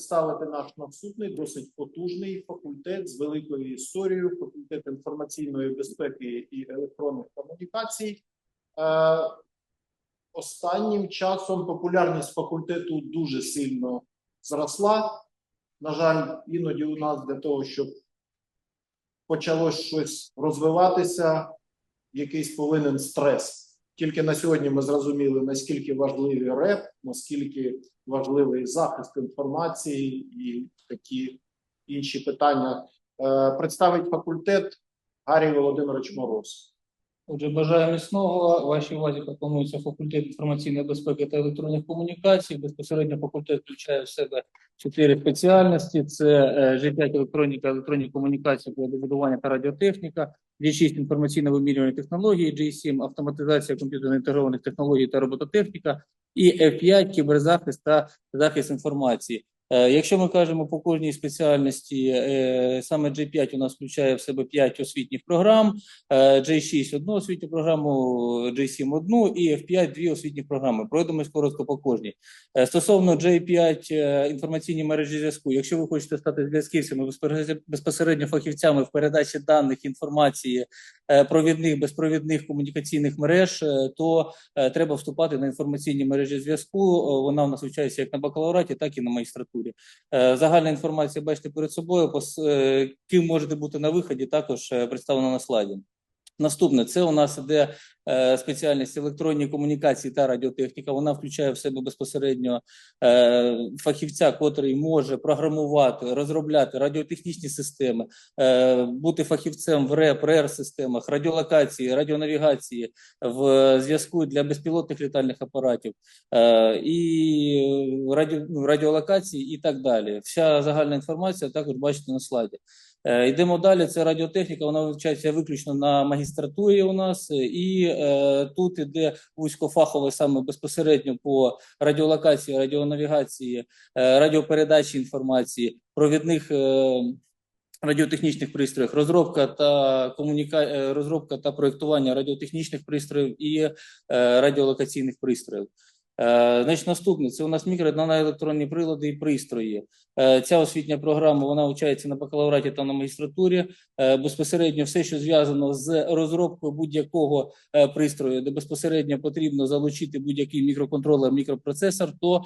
Ставити наш наступний досить потужний факультет з великою історією, факультет інформаційної безпеки і електронних комунікацій. Е, останнім часом популярність факультету дуже сильно зросла. На жаль, іноді у нас для того, щоб почало щось розвиватися, якийсь повинен стрес. Тільки на сьогодні ми зрозуміли, наскільки важливий РЕП, наскільки важливий захист інформації і такі інші питання. Е, Представить факультет Гарій Володимирович Мороз. Отже, бажаю міцного. Вашій увазі пропонується факультет інформаційної безпеки та електронних комунікацій. Безпосередньо факультет включає в себе чотири спеціальності: це е, G5 електроніка, електронні комунікації, будування та радіотехніка, G6 інформаційно вимірювані технології, G7 автоматизація комп'ютерно інтегрованих технологій та робототехніка, і F5 кіберзахист та захист інформації. Е, Якщо ми кажемо по кожній спеціальності, е, саме G5 у нас включає в себе 5 освітніх програм, е, J6 одну освітню програму, J7 одну і F5 дві освітні програми. Пройдемось коротко по кожній. Стосовно J5 е, інформаційні мережі зв'язку, якщо ви хочете стати зв'язківцями безпосередньо- фахівцями в передачі даних інформації провідних безпровідних комунікаційних мереж, то треба вступати на інформаційні мережі зв'язку. Вона у нас вивчається як на бакалавраті, так і на магістратурі. Е, Загальна інформація бачите перед собою. е, Ким можете бути на виході, також представлена на слайді. Наступне це у нас іде е, спеціальність електронні комунікації та радіотехніка. Вона включає в себе безпосередньо е, фахівця, котрий може програмувати, розробляти радіотехнічні системи, е, бути фахівцем в РЕП, РЕР системах, радіолокації, радіонавігації, в зв'язку для безпілотних літальних апаратів і радіо, ну, радіолокації, і так далі. Вся загальна інформація також бачите на слайді. Е, Йдемо далі. Це радіотехніка. Вона вивчається виключно на магістратурі. У нас е, і е, тут іде вузькофахове саме безпосередньо по радіолокації, радіонавігації, е, радіопередачі інформації, провідних. Е, Радіотехнічних пристроїв, розробка та комуніка... е, розробка та проєктування радіотехнічних пристроїв і е, радіолокаційних пристроїв. Е, Значить, наступне це у нас мікроелектронні прилади і пристрої. Е, Ця освітня програма вона вивчається на бакалавраті та на магістратурі. Е, Безпосередньо все, що зв'язано з розробкою будь-якого пристрою, де безпосередньо потрібно залучити будь-який мікроконтролер, мікропроцесор, то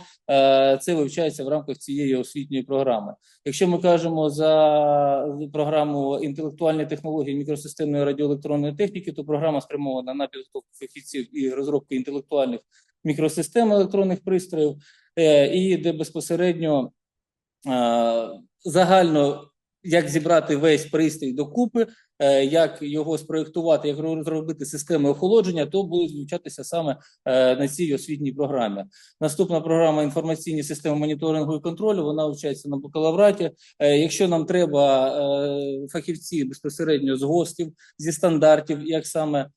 це вивчається в рамках цієї освітньої програми. Якщо ми кажемо за програму інтелектуальні технології мікросистемної радіоелектронної техніки, то програма спрямована на підготовку фахівців і розробку інтелектуальних мікросистем електронних пристроїв, е, і де безпосередньо е, загально як зібрати весь пристрій докупи, е, як його спроєктувати, як розробити системи охолодження, то будуть вивчатися саме на цій освітній програмі. Наступна програма інформаційні системи моніторингу і контролю. Вона вивчається на бакалавраті. Якщо нам треба фахівці безпосередньо з гостів, зі стандартів, як саме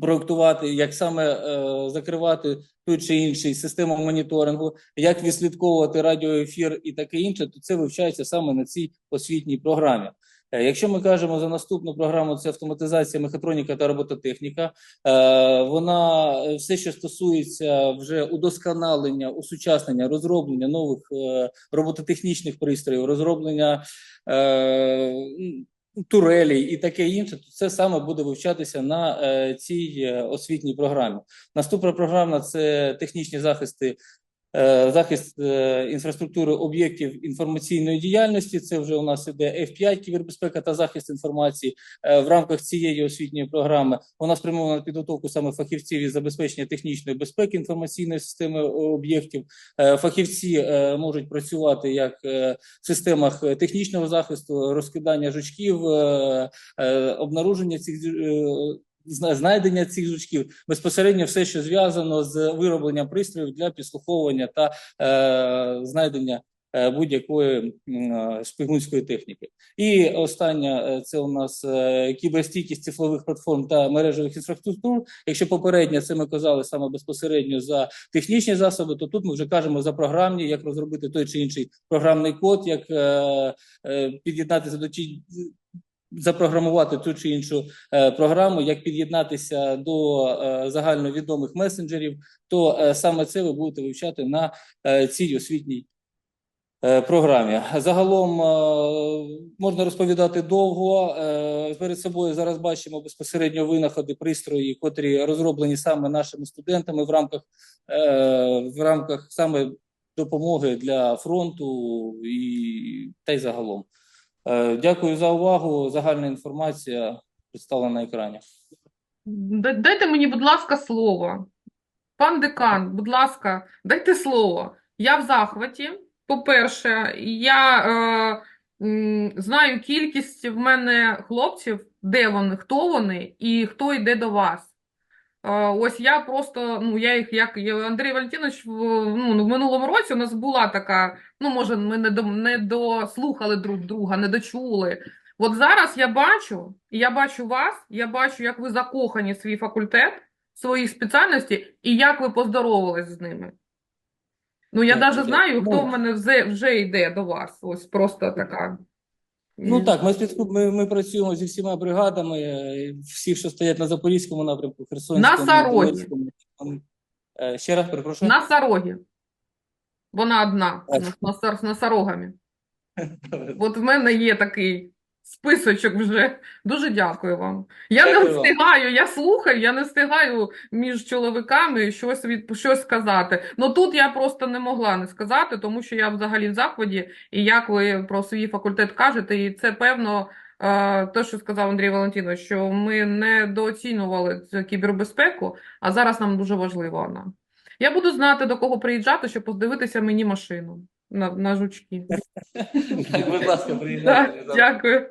проектувати, як саме е, закривати ту чи інший систему моніторингу, як відслідковувати радіоефір і таке інше, то це вивчається саме на цій освітній програмі. Е, Якщо ми кажемо за наступну програму, це автоматизація, мехатроніка та робототехніка. Е, Вона е, все, що стосується вже удосконалення, усучаснення, розроблення нових е, робототехнічних пристроїв, розроблення е, м, турелей і таке інше, то це саме буде вивчатися на е, цій е, освітній програмі. Наступна програма це технічні захисти. Е, Захист е, інфраструктури об'єктів інформаційної діяльності. Це вже у нас іде F5 кібербезпека та захист інформації Е, в рамках цієї освітньої програми. Вона спрямована на підготовку саме фахівців із забезпечення технічної безпеки інформаційної системи об'єктів. Фахівці можуть працювати як в системах технічного захисту, розкидання жучків, обнаруження цих знайдення цих жучків, безпосередньо все, що зв'язано з виробленням пристроїв для підслуховування та е, знайдення е, будь-якої м, е, шпигунської техніки. І остання е, це у нас кіберстійкість цифрових платформ та мережевих інфраструктур. Якщо попередньо це ми казали саме безпосередньо за технічні засоби, то тут ми вже кажемо за програмні, як розробити той чи інший програмний код, як під'єднатися до запрограмувати ту чи іншу е, програму, як під'єднатися до е, загальновідомих месенджерів, то е, саме це ви будете вивчати на цій освітній програмі. Загалом можна розповідати довго. Перед собою зараз бачимо безпосередньо винаходи, пристрої, котрі розроблені саме нашими студентами в рамках в рамках саме допомоги для фронту і та й загалом. Е, Дякую за увагу. Загальна інформація представлена на екрані. Дайте мені, будь ласка, слово. Пан декан, будь ласка, дайте слово. Я в захваті. По-перше, я е, знаю кількість в мене хлопців, де вони, хто вони і хто йде до вас. Е, ось я просто, ну, я їх, як Андрій Валентинович, в, ну, в минулому році у нас була така, ну, може, ми не, до, не дослухали друг друга, не дочули. От зараз я бачу, і я бачу вас, я бачу, як ви закохані в свій факультет, в свої спеціальності, і як ви поздоровались з ними. Ну, я навіть знаю, хто Ну. в мене вже, вже йде до вас. Ось просто така. Ну так, ми, ми, ми працюємо зі всіма бригадами, е, всі, що стоять на Запорізькому напрямку, Херсонському, Сарогі. Донецькому. Е, Ще раз перепрошую. На Сарогі. Вона одна, на, на, Сар- з носорогами. От в мене є такий списочок вже. Дуже дякую вам. Я не Дякую вам. встигаю, я слухаю, я не встигаю між чоловіками щось від щось сказати. Ну тут я просто не могла не сказати, тому що я взагалі в захваті, і як ви про свій факультет кажете, і це певно. е, Те, що сказав Андрій Валентинович, що ми недооцінювали кібербезпеку, а зараз нам дуже важлива вона. Я буду знати, до кого приїжджати, щоб подивитися мені машину на, на жучки. Так, будь ласка, приїжджайте. Так, дякую.